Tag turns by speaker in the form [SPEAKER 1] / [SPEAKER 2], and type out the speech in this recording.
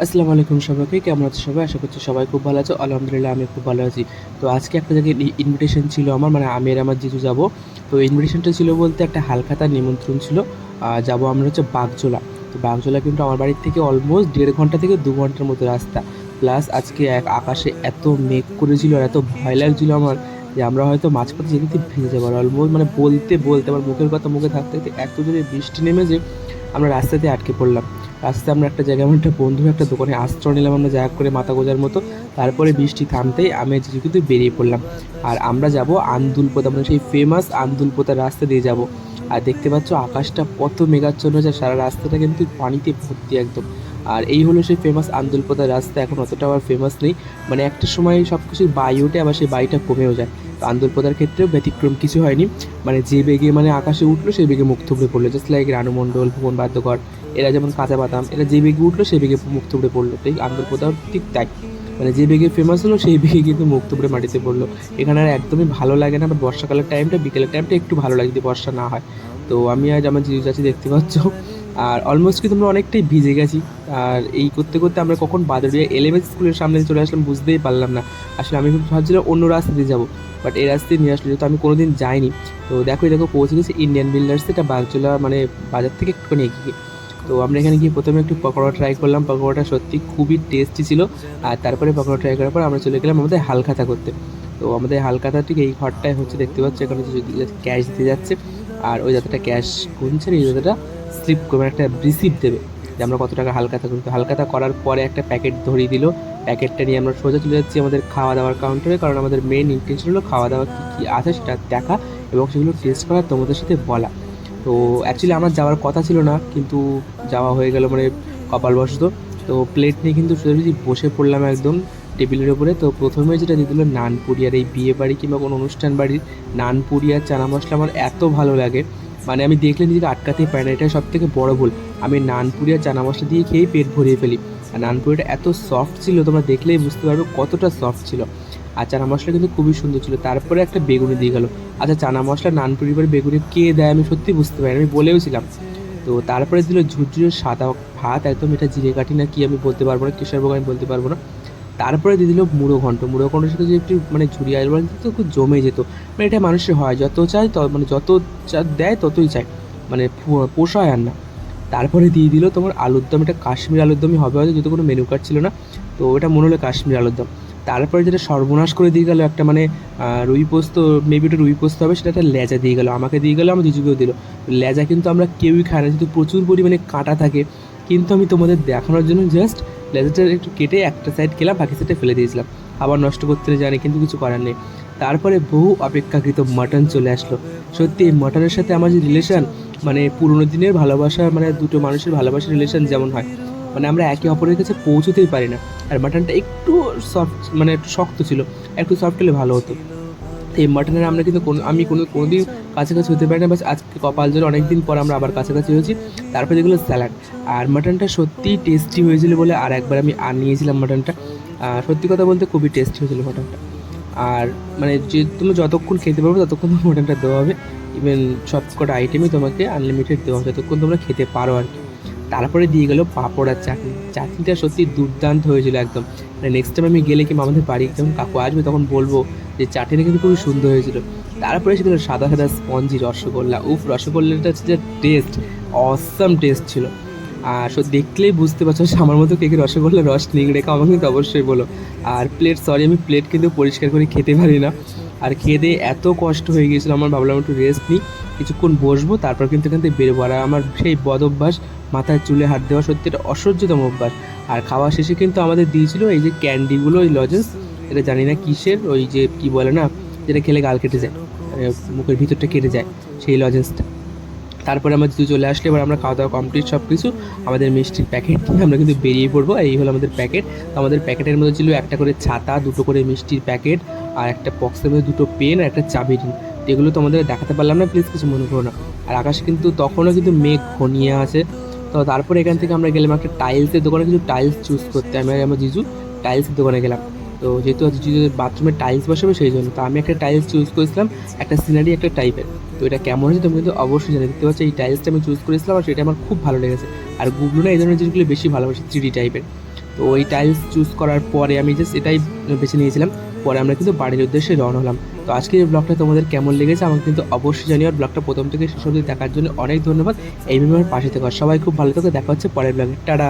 [SPEAKER 1] আসসালামু আলাইকুম সবাইকে, কেমন আছো সবাই? আশা করছি সবাই খুব ভালো আছো। আলহামদুলিল্লাহ আমি খুব ভালো আছি। তো আজকে একটা জায়গায় ইনভিটেশন ছিল আমার মানে আমি আর আমার জিজু যাব। তো ইনভিটেশনটা ছিল বলতে একটা হালখাতার নিমন্ত্রণ ছিল। যাব আমরা হচ্ছে বাগজোলা। তো বাগজোলা কিন্তু আমার বাড়ির থেকে অলমোস্ট দেড় ঘণ্টা থেকে দু ঘণ্টার মতো রাস্তা। প্লাস আজকে এক আকাশে এত মেঘ করেছিল আর এত ভয় লাগছিল আমার যে আমরা হয়তো মাঝপথে যেতে ভেঙে যাব। অলমোস্ট মানে বলতে বলতে, আমার মুখের কথা মুখে থাকতে এত জোরে বৃষ্টি নেমেছে আমরা রাস্তাতে আটকে পড়লাম। রাস্তায় আমরা একটা জায়গায়, আমার একটা বন্ধুর একটা দোকানে আশ্রয় নিলাম আমরা জায়গা করে মাথা গোজার মতো। তারপরে বৃষ্টি থামতেই আমি কিন্তু বেরিয়ে পড়লাম। আর আমরা যাব আন্দুলপোতা মানে সেই ফেমাস আন্দুলপোতার রাস্তা দিয়ে যাব। আর দেখতে পাচ্ছ আকাশটা কত মেঘাচ্ছন্ন হয়েছে সারা রাস্তাটা কিন্তু পানিতে ভর্তি একদম। আর এই হলো সেই ফেমাস আন্দুলপোতার রাস্তা, এখন অতটা আবার ফেমাস নেই। মানে একটা সময় সব কিছুই বাই ওঠে আবার সেই বাইটা কমেও যায়। তো আন্দুলপোতার ক্ষেত্রেও ব্যতিক্রম কিছু হয়নি। মানে যে বেগে মানে আকাশে উঠল, সেই বেগে মুখ থুবড়ে পড়ল। জাস্ট লাইক রানুমণ্ডল ভুবন বাদ্যকর এরা যেমন কাঁচা বাদাম, এরা যে বেগে উঠল, সেই বেগে মুখ থুবড়ে পড়ল। ঠিক প্রতাপ ঠিক তাই। মানে যে বেগে ফেমাস হলো, সেই বেগে কিন্তু মুখ থুবড়ে মাটিতে পড়ল। এখানে আর একদমই ভালো লাগে না, বর্ষাকালের টাইমটা বিকেলের টাইমটা একটু ভালো লাগে যদি বর্ষা না হয়। তো আমি আজ আমার চাচি দেখতে পাচ্ছ আর অলমোস্ট কিন্তু আমরা অনেকটাই ভিজে গেছি। আর এই করতে করতে আমরা কখন বাদরিয়া এলেভেন স্কুলের সামনে চলে আসলাম, বুঝতেই পারলাম না। আসলে আমি ভাবছিলাম অন্য রাস্তা দিয়ে যাব বাট এই রাস্তায় নিয়ে আসলো যেহেতু আমি কোনোদিন যাইনি, তো দেখো দেখো পৌঁছে গেছি ইন্ডিয়ান বিল্ডার্স এটা বাগজোলা মানে বাজার থেকে একটুখানি এগিয়ে। তো আমরা এখানে গিয়ে প্রথমে একটু পকোড়া ট্রাই করলাম। পকোড়াটা সত্যি খুবই টেস্টি ছিল। আর তারপরে পকোড়া ট্রাই করার পর আমরা চলে গেলাম আমাদের হালখাতা করতে। তো আমাদের হালখাতা ঠিক এই ঘরটায় হচ্ছে, দেখতে পাচ্ছি, এখানে ক্যাশ দিতে যাচ্ছে। আর ওই যাত্রাটা ক্যাশ গুনছে আর এই যাত্রাটা স্লিপ করবে, একটা রিসিপ্ট দেবে যে আমরা কত টাকা হালখাতা করি তো হালখাতা করার পরে একটা প্যাকেট ধরিয়ে দিল। প্যাকেটটা নিয়ে আমরা সোজা চলে যাচ্ছি আমাদের খাওয়া দাওয়ার কাউন্টারে কারণ আমাদের মেন ইন্টেনশন হলো খাওয়া দাওয়া কী কী আছে সেটা দেখা এবং সেগুলো টেস্ট করা তোমাদের সাথে বলা। তো অ্যাকচুয়ালি আমার যাওয়ার কথা ছিল না, কিন্তু যাওয়া হয়ে গেল মানে কপালবশত। তো প্লেট নিয়ে কিন্তু সোজাসুজি বসে পড়লাম একদম। টেবিলের উপরে তো প্রথমে যেটা দিয়ে দিল নানপুরি আর এই বিয়ে বাড়ি কিংবা কোনো অনুষ্ঠান বাড়ির নানপুরি আর চানা মশলা আমার এত ভালো লাগে। মানে আমি দেখলে নিজেকে আটকাতেই পারি না এটা সব থেকে বড় ভুল। আমি নানপুরি আর চানা মশলা দিয়ে খেয়েই পেট ভরিয়ে ফেলি। আর নানপুরিটা এত সফট ছিল, তোমরা দেখলেই বুঝতে পারবে কতটা সফট ছিল। আর চানা মশলা কিন্তু খুবই সুন্দর ছিল। তারপরে একটা বেগুনি দিয়ে গেলো। আচ্ছা চানা মশলা নান পরিবার বেগুনি কে দেয় আমি সত্যি বুঝতে পারি আমি বলেও ছিলাম তো তারপরে দিল ঝুরঝুরে সাদা ভাত, একদম এটা জিরে কাঠি না কি আমি বলতে পারব না কিশোর আমি বলতে পারব না। তারপরে দিয়ে দিল মুড়ো ঘন্ট। মুড়ো ঘন্টের সাথে যে একটু মানে ঝুড়ি আলু দিত খুব জমে যেত। মানে এটা মানুষের হয়, যত চায় তত মানে যত চা- দেয় ততই চায়। মানে পোষায় আর না। তারপরে দিয়ে দিল তোমার আলুর দম। এটা কাশ্মীর আলুর দমই হবে হয়তো, যেহেতু কোনো মেনু কার্ড ছিল না। তো ওটা মনে হলো কাশ্মীর আলুর দম। তারপরে যেটা সর্বনাশ করে দিয়ে গেল একটা মানে রুই পোস্ত মেবি ওটা রুই পোস্ত হবে সেটা একটা লেজা দিয়ে গেলো। আমাকে দিয়ে গেলো, আমার দিজুকেও দিল। লেজা কিন্তু আমরা কেউই খাই না, যেহেতু প্রচুর পরিমাণে কাঁটা থাকে। কিন্তু আমি তোমাদের দেখানোর জন্য জাস্ট লেজাটা একটু কেটে একটা সাইড খেলাম, বাকি সাইডে ফেলে দিয়েছিলাম। আবার নষ্ট করতে জানি, কিন্তু কিছু করার নেই। তারপরে বহু অপেক্ষাকৃত মাটন চলে আসলো। সত্যি, এই মাটনের সাথে আমার যে রিলেশান মানে পুরোনো দিনের ভালোবাসা মানে দুটো মানুষের ভালোবাসার রিলেশান যেমন হয় মানে আমরা একে অপরের কাছে পৌঁছতেই পারি না। আর মাটনটা একটু সফট মানে একটু শক্ত ছিল, একটু সফট হলে ভালো হতো। তো এই মাটনের আমরা কিন্তু কোনো আমি কোনো কোনো দিন কাছাকাছি হতে পারি না, বাস আজকে কপাল জল অনেক দিন পর আমরা আবার কাছাকাছি হয়েছি। তারপরে যেগুলো স্যালাড, আর মাটনটা সত্যিই টেস্টি হয়েছিল বলে আর একবার আমি আর নিয়েছিলাম মাটনটা। সত্যি কথা বলতে খুবই টেস্টি হয়েছিল মাটনটা। আর মানে যে তুমি যতক্ষণ খেতে পারবে ততক্ষণ তোমার মাটনটা দেওয়া হবে। ইভেন সব কটা আইটেমই তোমাকে আনলিমিটেড দেওয়া হবে, যতক্ষণ তোমরা খেতে পারো আর কি। তারপরে দিয়ে গেলো পাঁপড় আর চাটনি। চাটনিটা সত্যি দুর্দান্ত হয়েছিল একদম। মানে নেক্সট টাইম আমি গেলে কিংবা আমাদের বাড়ি যখন কাকু আসবে তখন বলব যে চাটনিটা কিন্তু খুবই সুন্দর হয়েছিল। তারপরে সেগুলো সাদা সাদা স্পঞ্জি, রসগোল্লা। উফ রসগোল্লাটা যে টেস্ট অসাম টেস্ট ছিল। আর সো দেখলেই বুঝতে পারছ আমার মতো কেকের রসগোল্লা রস নিংড়ে খাও আমাকে কিন্তু অবশ্যই বলো। আর প্লেট সরি আমি প্লেট কিন্তু পরিষ্কার করে খেতে পারি না। আর দিয়ে এত কষ্ট হয়ে গিয়েছিল, আমার ভাবলাম একটু রেস্ট নিই। কিছুক্ষণ বসবো, তারপর কিন্তু এখান থেকে বেরোবো। আর আমার সেই বদ অভ্যাস মাথায় চুলে হাত দেওয়া সত্যি এটা অসহ্যতম অভ্যাস। আর খাওয়া শেষে কিন্তু আমাদের দিয়েছিল এই যে ক্যান্ডিগুলো ওই লজেন্স। এটা জানি না কিসের, ওই যে কি বলে না, যেটা খেলে গাল কেটে যায় মানে মুখের ভিতরটা কেটে যায়, সেই লজেন্সটা। তারপরে আমরা যদি চলে আসলে, এবার আমরা খাওয়া দাওয়া কমপ্লিট সব কিছু আমাদের মিষ্টির প্যাকেট নিয়ে আমরা কিন্তু বেরিয়ে পড়ব, এই হলো আমাদের প্যাকেট তো আমাদের প্যাকেটের মধ্যে ছিল একটা করে ছাতা, দুটো করে মিষ্টির প্যাকেট আর একটা বক্সের মধ্যে দুটো পেন আর একটা চাবি রিং এগুলো তো আমাদের দেখাতে পারলাম না প্লিজ কিছু মনে করো না। আর আকাশে কিন্তু তখনও কিন্তু মেঘ ঘনিয়ে আছে। তো তারপরে এখান থেকে আমরা গেলাম একটা টাইলসের দোকানে কিছু টাইলস চুজ করতে আমি আমার জিজু টাইলসের দোকানে গেলাম। তো যেহেতু জিজুদের বাথরুমে টাইলস বসাবে, সেই জন্য। তো আমি একটা টাইলস চুজ করেছিলাম, একটা সিনারি একটা টাইপের তো এটা কেমন হয়েছে তুমি কিন্তু অবশ্যই জানে দেখতে পাচ্ছ। এই টাইলসটা আমি চুজ করেছিলাম আর সেটা আমার খুব ভালো লেগেছে। আর গুগলো না এই ধরনের জিনিসগুলো বেশি ভালোবাসে থ্রি টাইপের তো ওই টাইলস চুজ করার পরে আমি জাস্ট এটাই বেছে নিয়েছিলাম। পরে আমরা কিন্তু বাড়ির উদ্দেশ্যে রওনা হলাম। তো আজকের এই ব্লগটা তোমাদের কেমন লেগেছে আমাকে কিন্তু অবশ্যই জানিও। আর ব্লগটা প্রথম থেকে শেষ অবধি দেখার জন্য অনেক ধন্যবাদ। এই ভিডিওর পাশে থেকে। সবাই খুব ভালো থেকে। দেখা হচ্ছে পরের ব্লগে টাটা!